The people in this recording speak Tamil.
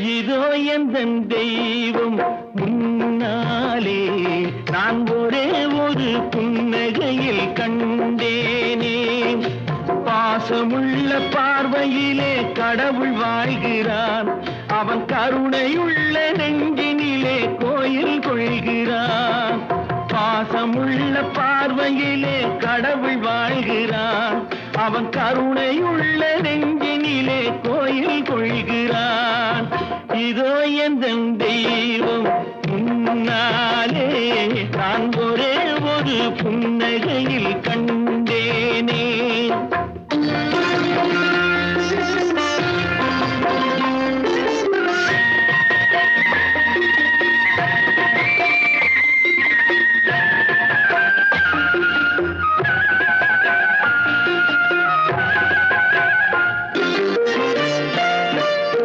இதோ எந்த தெய்வம். முன்னாலே நான் ஒரே ஒரு புன்னகையில் கண்டேனே. பாசமுள்ள பார்வையிலே கடவுள் வாழ்கிறான் அவன் கருணையுள்ள நெஞ்சினிலே கோயில் கொள்கிறான் பாசமுள்ள பார்வையிலே கடவுள் வாழ்கிறான் அவன் கருணையுள்ள நெஞ்சினிலே இதோ எந்த தெய்வம்? முன்னாலே நான் ஒரே ஒரு புன்னகையில் கண்டே